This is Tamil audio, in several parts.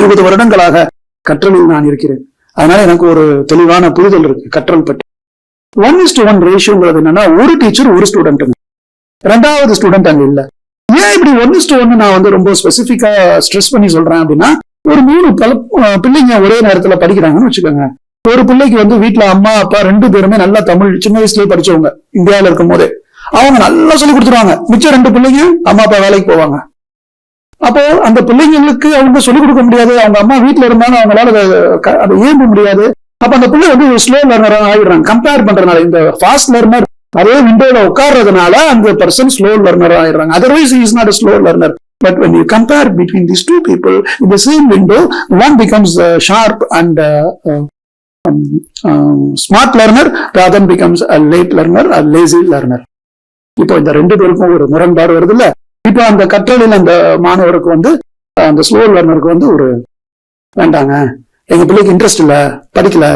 இருபது வருடங்களாக கற்றலில் நான் இருக்கிறேன். அதனால எனக்கு ஒரு தெளிவான புரிதல் இருக்கு கற்றல் பற்றி. ஒன் இஸ் டு ஒன் ரேஷியோங்கிறது என்னன்னா ஒரு டீச்சர் ஒரு ஸ்டூடெண்ட் ரெண்டாவது ஸ்டூடெண்ட் அங்க இல்ல. ஏன் இப்படி ஒன் இஸ் டு ஒன்னு நான் வந்து ரொம்ப ஸ்பெசிஃபிக்கா ஸ்ட்ரெஸ் பண்ணி சொல்றேன் அப்படின்னா ஒரு மூணு பல பிள்ளைங்க ஒரே நேரத்துல படிக்கிறாங்கன்னு வச்சுக்கோங்க. ஒரு பிள்ளைக்கு வந்து வீட்டுல அம்மா அப்பா ரெண்டு பேருமே நல்லா தமிழ் சின்ன வயசுலயே படிச்சவங்க இந்தியாவில இருக்கும் போதே அவங்க நல்லா சொல்லி கொடுத்துருவாங்க. மிச்சம் ரெண்டு பிள்ளைங்க அம்மா அப்பா வேலைக்கு போவாங்க. அப்போ அந்த பிள்ளைங்களுக்கு அவங்க சொல்லிக் கொடுக்க முடியாது. அவங்க அம்மா வீட்டில் இருந்தாலும் அவங்களால அதை க- அதை ஏம்ப முடியாது. அப்போ அந்த பிள்ளை வந்து ஸ்லோ லேர்னரா ஆயிடுறாங்க கம்பேர் பண்றதுனால இந்த ஃபாஸ்ட் லேர்னர் அதே விண்டோல உட்கார்றதுனால அந்த பர்சன் ஸ்லோ லேர்னர் ஆயிடுறாங்க. Otherwise is not slow learner but when you compare between these two people இந்த same window one becomes sharp and smart learner rather becomes a late learner a lazy learner இப்போ இந்த ரெண்டு பேருக்கும் ஒரு முரண்பாடு வருது இல்ல இப்போ அந்த கற்றலில் அந்த மாணவருக்கு வந்து அந்த ஸ்லோ லேர்னருக்கு வந்து ஒரு வேண்டாங்க. எங்க பிள்ளைக்கு இன்ட்ரெஸ்ட் இல்ல படிக்கல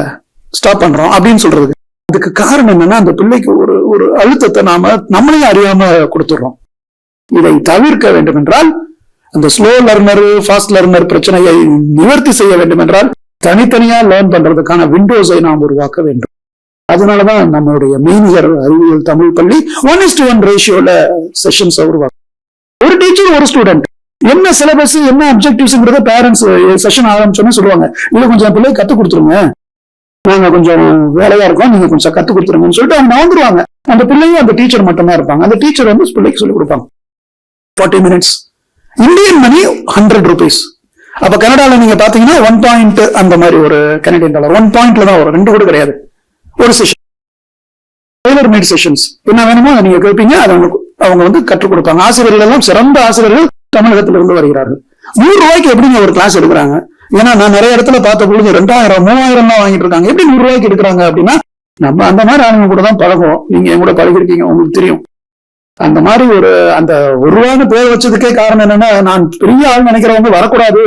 ஸ்டாப் பண்றோம் அப்படின்னு சொல்றது அதுக்கு காரணம் என்னன்னா அந்த பிள்ளைக்கு ஒரு ஒரு அழுத்தத்தை நாம நம்மளையும் அறியாம கொடுத்துடுறோம். இதை தவிர்க்க வேண்டும் என்றால் அந்த ஸ்லோ லர்னர் ஃபாஸ்ட் லர்னர் பிரச்சனையை நிவர்த்தி செய்ய வேண்டும் என்றால் தனித்தனியா லேர்ன் பண்றதுக்கான விண்டோஸை நாம் உருவாக்க வேண்டும். அதனாலதான் நம்மளுடைய மெய்நிகர் அறிவியல் தமிழ் பள்ளி ஒன் இஸ்ட் ஒன் ரேஷியோல செஷன்ஸ் உருவாக்கும் ஒரு டீச்சர் ஒரு ஸ்டூடெண்ட் என்ன சிலபஸ் என்ன அப்ஜெக்டிவ்ஸ்ங்கிறத பேரண்ட்ஸ் செஷன் ஆரம்பிச்சோன்னு சொல்லுவாங்க. இல்ல கொஞ்சம் பிள்ளை கத்து கொடுத்துருங்க. நாங்க கொஞ்சம் வேலையா இருக்கோம் நீங்க கொஞ்சம் கத்து கொடுத்துருங்கன்னு சொல்லிட்டு அவங்க வந்துருவாங்க அந்த பிள்ளையும் அந்த டீச்சர் மட்டும்தான் இருப்பாங்க. அந்த டீச்சர் வந்து பிள்ளைக்கு சொல்லி கொடுப்பாங்க. Forty minutes Indian money hundred rupees அப்ப கனடால நீங்க பாத்தீங்கன்னா ஒன் பாயிண்ட் அந்த மாதிரி ஒரு கனடியன் டாலர் ஒன் பாயிண்ட்ல தான் வரும். ரெண்டு கூட கிடையாது. ஒரு செஷன் டெய்லர் மேட் செஷன்ஸ் என்ன வேணுமோ அதை நீங்க கேட்பீங்க அதை அவங்க அவங்க வந்து கற்றுக் கொடுப்பாங்க. ஆசிரியர்கள் எல்லாம் சிறந்த ஆசிரியர்கள் தமிழகத்திலிருந்து வருகிறார்கள். நூறு ரூபாய்க்கு எப்படிங்க ஒரு கிளாஸ் எடுக்கிறாங்க? ஏன்னா நான் நிறைய இடத்துல பார்த்த பொழுது ரெண்டாயிரம் மூவாயிரம் தான் வாங்கிட்டு இருக்காங்க. எப்படி நூறு ரூபாய்க்கு எடுக்கிறாங்க அப்படின்னா நம்ம அந்த மாதிரி ஆளுங்க கூட தான் பழகுவோம். நீங்க என் கூட பழகிருக்கீங்க உங்களுக்கு தெரியும். அந்த மாதிரி ஒரு அந்த ஒரு ரூபான்னு பேர் வச்சதுக்கே காரணம் என்னன்னா நான் பெரிய ஆள் நினைக்கிறவங்க வரக்கூடாது.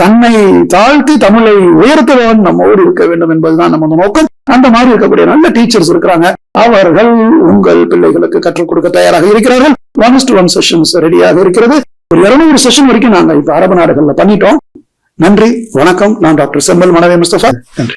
தன்னை தாழ்த்தி தமிழை உயர்த்துபவன் நம்மோடு இருக்க வேண்டும் என்பதுதான் நம்ம நோக்கம். அந்த மாதிரி இருக்கக்கூடிய நல்ல டீச்சர்ஸ் இருக்கிறாங்க. அவர்கள் உங்கள் பிள்ளைகளுக்கு கற்றுக் கொடுக்க தயாராக இருக்கிறார்கள். ஒன் டு ஒன் செஷன்ஸ் ரெடியாக இருக்கிறது. ஒரு இருநூறு செஷன் வரைக்கும் நாங்க இப்ப அரபு நாடுகள்ல பண்ணிட்டோம். நன்றி வணக்கம். நான் டாக்டர் செம்பல் மனவே முஸ்தபா. நன்றி.